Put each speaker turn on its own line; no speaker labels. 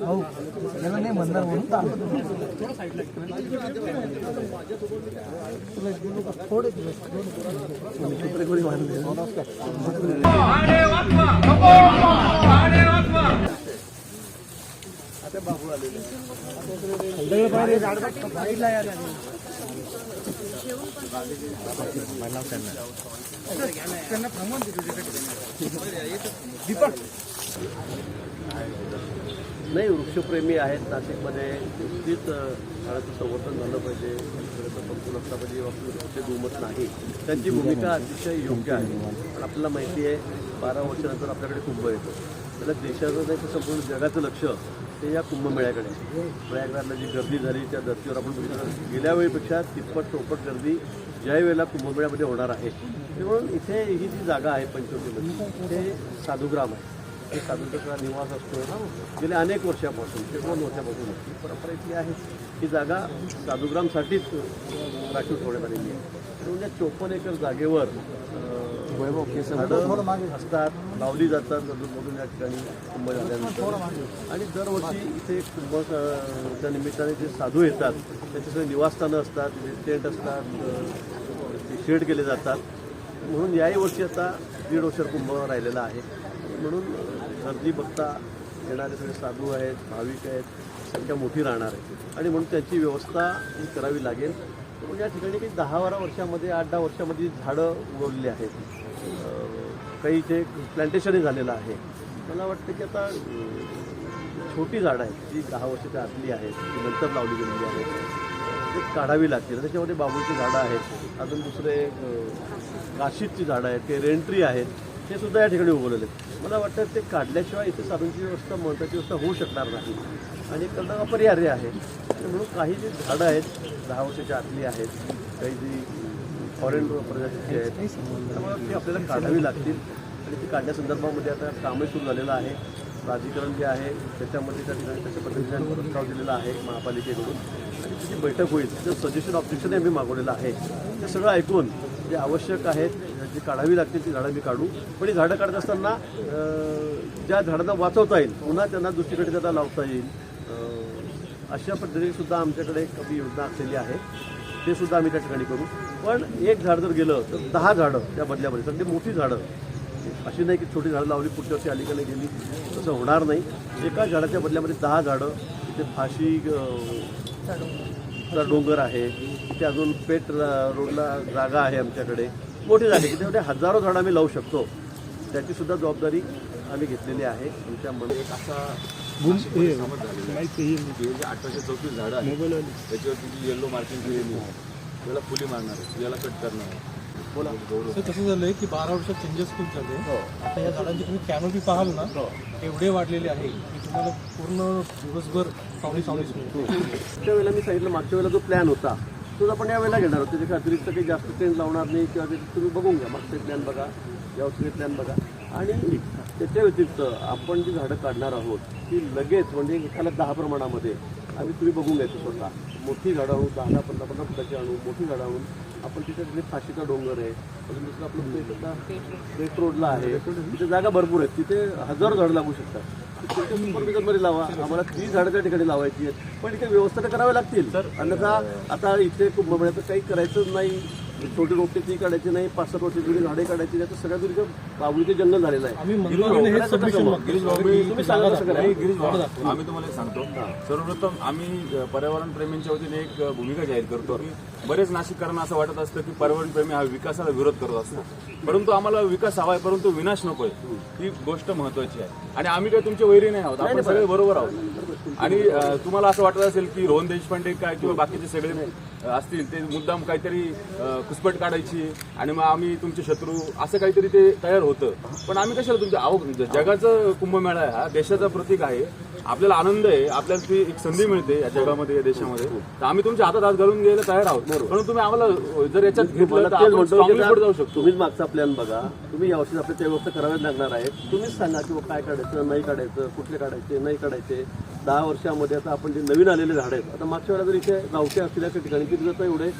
हो, नाही म्हणणार म्हणून थोडे बांधले. सगळे पाहिजे झाड बाईला यायला लागले. त्यांना थांबवून दे तुझ्याकडे. दीपक
नाही वृक्षप्रेमी आहेत नाशिकमध्ये. नुकतीच झाडाचं संवर्धन झालं पाहिजे. परिसराचं संकुल असला पाहिजे बाबतीत कुठे दुमत नाही. त्यांची भूमिका अतिशय योग्य आहे. पण आपल्याला माहिती आहे बारा वर्षानंतर आपल्याकडे कुंभ येतो. त्याला देशाचं नाही तर संपूर्ण जगाचं लक्ष ते या कुंभमेळ्याकडे प्रयागराजला जी गर्दी झाली त्या धर्तीवर आपण बघितलं गेल्या वेळेपेक्षा तिप्पट चौपट गर्दी ज्या वेळेला कुंभमेळ्यामध्ये होणार आहे. ते म्हणून इथे ही जी जागा आहे पंचवटीमध्ये ते साधुग्राम आहे. हे साधूचा निवास असतो गेल्या अनेक वर्षापासून ते दोन वर्षापासून ही परंपरा इथली आहे. ही जागा साधुग्रामसाठीच राखीव ठेवण्यात आलेली आहे. म्हणजे चोपन्न एकर जागेवर अं, झाडं असतात. लावली जातात. मधून या ठिकाणी कुंभ झाल्यानंतर आणि दरवर्षी इथे कुंभ अं, च्या निमित्ताने जे साधू येतात त्यांचे सगळे निवासस्थानं असतात टेंट असतात शेड केले जातात. म्हणून याही वर्षी आता दीड वर्ष कुंभ राहिलेला आहे. म्हणून गर्दी बघता येणारे सगळे साधू आहेत भाविक आहेत संख्या मोठी राहणार आहे. आणि म्हणून त्याची व्यवस्था ही करावी लागेल. म्हणजे या ठिकाणी काही दहा बारा वर्षामध्ये आठ दहा वर्षामध्ये झाडं उगवलेली आहेत काही इथे प्लांटेशनही झालेलं आहे मला वाटतं की आता छोटी झाडं आहेत जी दहा वर्षाच्या आतली आहेत ती नंतर लावली गेलेली आहेत. ते काढावी लागतील. त्याच्यामध्ये बाबूची झाडं आहेत अजून दुसरे काशीदची काशीची झाडं आहेत ते रेंट्री आहेत. हे सुद्धा या ठिकाणी उगवलेले मला वाटतं ते काढल्याशिवाय इथे साधूंची व्यवस्था महत्त्वाची व्यवस्था होऊ शकणार नाही. आणि करणं अपरिहार्य आहे. म्हणून काही जी झाडं आहेत दहा वर्षाच्या आतली आहेत काही जी फॉरेन प्रजातीची आहेत त्यामुळे ती आपल्याला काढावी लागतील. आणि ती काढण्यासंदर्भामध्ये आता कामही सुरू झालेलं आहे. प्राधिकरण जे आहे त्याच्यामध्ये त्या ठिकाणी त्याच्या पद्धतीने प्रस्ताव दिलेला आहे महापालिकेकडून. आणि त्याची बैठक होईल. जे सजेशन ऑब्जेक्शन आम्ही मागवलेलं आहे. ते सगळं ऐकून जे आवश्यक आहेत जी काढावी लागतील ती झाडं मी काढू. पण ही झाडं काढत असताना ज्या झाडांना वाचवता येईल पुन्हा त्यांना दुसरीकडे त्याला लावता येईल. अशा पद्धतीने सुद्धा आमच्याकडे एक कमी योजना असलेली आहे. ते सुद्धा आम्ही त्या ठिकाणी करू. पण एक झाड जर गेलं तर दहा झाडं त्या बदल्यामध्ये सगळी मोठी झाडं. अशी नाही की छोटी झाडं लावली पुढच्या वर्षी आली का नाही गेली तसं होणार नाही. एका झाडाच्या बदल्यामध्ये दहा झाडं तिथे फाशी चा डोंगर आहे. तिथे अजून पेट रोडला जागा आहे आमच्याकडे. मोठी झाली की तेवढे हजारो झाडं आम्ही लावू शकतो. त्याची सुद्धा जबाबदारी आम्ही घेतलेली आहे. आमच्या मन
अठराशे चौतीस झाडं आहे त्याच्यावरती जी येल्लो मार्किंग केलेली आहे त्याला फुली मारणार आहे याला कट करणार आहे. बोला.
कसं झालंय की बारा वर्षात चेंजेस खूप झाले. आता या झाडांची तुम्ही कॅनोपी पाहाल ना एवढे वाढलेले आहे की तुम्हाला पूर्ण दिवसभर सावली सावलीच मिळते
मागच्या वेळेला मी सांगितलं मागच्या वेळेला जो प्लॅन होता तो आपण या वेळेला घेणार होतो त्याच्या अतिरिक्त काही जास्त ट्रेन लावणार नाही किंवा ते तुम्ही बघून घ्या मागचे प्लॅन बघा यावर्षी प्लॅन बघा. आणि त्याच्या व्यतिरिक्त आपण जी झाडं काढणार आहोत ती लगेच म्हणजे एखाद्या दहा प्रमाणामध्ये आम्ही तुम्ही बघून घ्यायचं स्वतः. मोठी झाडं आणू दहा दहा पंधरा पंधरा फुटाची आणू मोठी झाडं आणून आपण तिथे फाशीचा डोंगर आहे. अजून दुसरं आपलं पेट रोडला आहे. तिथे जागा भरपूर आहेत. तिथे हजारो झाडं लागू शकतात. सुपरविजनमध्ये लावा. आम्हाला तीस झाडं त्या ठिकाणी लावायची आहेत. पण इथे व्यवस्था तर कराव्या लागतील. अन्यथा आता इथे कुंभमेळ्याचं काही करायचं नाही. छोटे रोपटे ती काढायची नाही पाच सात वर्षी जुनी झाडे काढायची नाही तर सगळ्या दुरीचं बाबुलीचे जंगल झालेलं आहे.
आम्ही हे
तुम्हाला. एक सांगतो. सर्वप्रथम आम्ही पर्यावरण प्रेमींच्या वतीने एक भूमिका जाहीर करतो. की बरेच नाशिककरांना असं वाटत असतं की पर्यावरण प्रेमी हा विकासाला विरोध करत असतो. परंतु आम्हाला विकास हवा आहे परंतु विनाश नकोय ही गोष्ट महत्वाची आहे. आणि आम्ही काही तुमचे वैरी नाही आहोत. आपण सगळे बरोबर आहोत. आणि तुम्हाला असं वाटत असेल की रोहन देशपांडे काय किंवा बाकीचे सगळे असतील ते मुद्दाम काहीतरी घुसपट काढायची आणि मग आम्ही तुमचे शत्रू असं काहीतरी ते तयार होतं. पण आम्ही कशाला तुमच्या अहो जगाचं कुंभमेळा आहे हा देशाचा प्रतीक आहे. आपल्याला आनंद आहे आपल्याला ती एक संधी मिळते या जगामध्ये या देशामध्ये. तर आम्ही तुमच्या हातात हात घालून घ्यायला तयार आहोत. म्हणून तुम्ही आम्हाला जर याच्यात घेतलं तर
तेच
आपण
म्हणतो
strongly
की
पुढे जाऊ शकतो.
तुम्हीच मागचा प्लॅन बघा. तुम्ही यावर्षी आपल्या त्या व्यवस्था कराव्याच लागणार आहे तुम्हीच सांगा की बुवा काय काढायचं नाही काढायचं कुठले काढायचे नाही काढायचे. दहा वर्षामध्ये आता आपण जे नवीन आलेले झाड आहेत आता मागच्या वेळेला जर इथे गावठी असलेल्या ठिकाणी तिथे जर एवढे